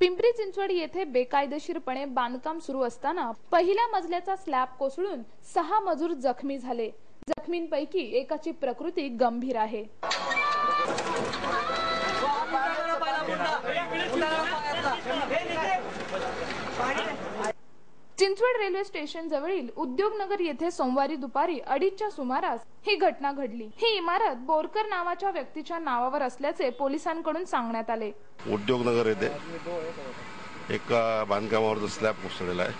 पिंपरी चिंचवड येथे बेकायदेशीरपणे बांधकाम सुरू असताना पहिल्या मजल्याचा स्लॅब कोसळून सहा मजूर जखमी झाले. जखमींपैकी एकाची प्रकृती गंभीर आहे. चिंचवड रेल्वे स्टेशन जवळील उद्योगनगर येथे सोमवारी दुपारी अडीचच्या सुमारास ही घटना घडली. ही इमारत बोरकर नावाच्या व्यक्तीच्या नावावर असल्याचे पोलिसांकडून सांगण्यात आले. उद्योगनगर येथे एक बांधकामावर स्लॅब कोसळलेला आहे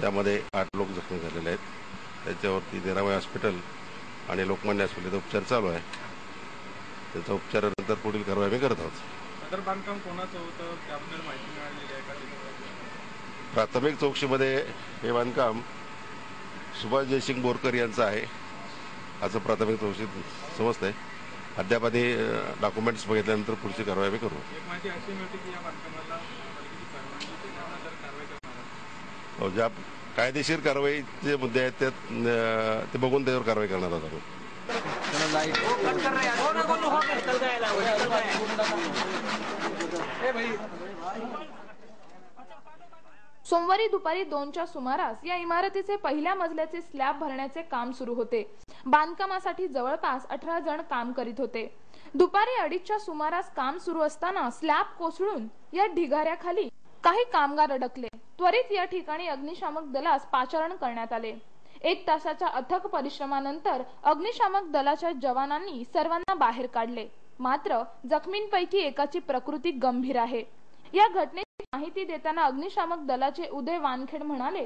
त्यामध्ये आठ लोक जखमी झालेले आहेत. त्याच्यावरती निरामय हॉस्पिटल आणि लोकमान्य हॉस्पिटल उपचार चालू आहे. त्याच्या उपचारानंतर पुढील कारवाई आम्ही करत आहोत. सदर बांधकाम कोणाचं होतं? त्याबद्दल माहिती मिळालेली आहे का? प्राथमिक चौकशीमध्ये हे बांधकाम सुभाष जयसिंग बोरकर यांचं आहे असं प्राथमिक चौकशीत समजतंय अद्याप आधी डॉक्युमेंट्स बघितल्यानंतर पुढची कारवाई आम्ही करू एक माहिती अशी मिळते की या बांधकामाला पालिकेची परवानगी त्यानंतर कारवाई करणार आहे. हो, ज्या कायदेशीर कारवाईचे मुद्दे आहेत त्यात ते बघून त्यावर कारवाई करणार आहोत आम्ही सोमवारी दुपारी दोनच्या सुमारास या इमारतीचे पहिल्या मजल्याचे स्लॅब भरण्याचे काम सुरू होते. बांधकामासाठी जवळपास अठरा जण काम करीत होते. दुपारी अडीचच्या सुमारास काम सुरू असताना स्लॅब कोसळून या ढिगाऱ्याखाली काही कामगार अडकले. त्वरित या ठिकाणी अग्निशामक दलास पाचारण करण्यात आले. एक तासाच्या अथक परिश्रमानंतर अग्निशामक दलाच्या जवानांनी सर्वांना बाहेर काढले. मात्र जखमींपैकी एकाची प्रकृती गंभीर आहे. या घटने माहिती देताना अग्निशामक दलाचे उदय वानखेड म्हणाले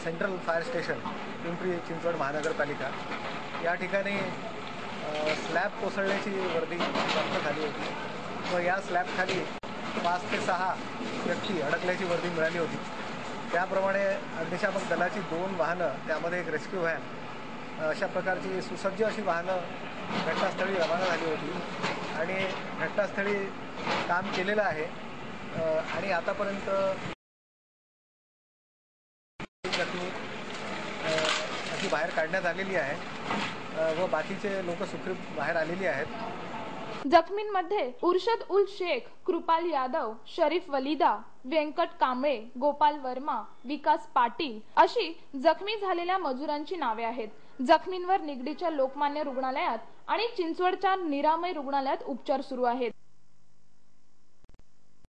central fire station Pimpri Chinchwad महानगरपालिका या ठिकाणी स्लॅब कोसळण्याची वर्दी प्राप्त झाली होती. व या स्लॅबखाली पाच ते सहा व्यक्ती अडकल्याची वर्दी मिळाली होती. त्याप्रमाणे अग्निशामक दलाची दोन वाहनं त्यामध्ये एक रेस्क्यू व्हॅन अशा प्रकारची सुसज्ज अशी वाहनं घटनास्थळी रवाना झाली होती. आणि घटनास्थळी काम केलेलं आहे. आणि आतापर्यंत अशी बाहेर काढण्यात आलेली आहे व बाकीचे लोक सुखरूप बाहेर आलेली आहेत. जखमींमध्ये उर्शद उल शेख कृपाल यादव शरीफ वलिदा व्यंकट कांबळे गोपाल वर्मा विकास पाटील अशी जखमी झालेल्या मजुरांची नावे आहेत. जखमींवर निगडीच्या लोकमान्य रुग्णालयात आणि चिंचवडच्या निरामय रुग्णालयात उपचार सुरू आहेत.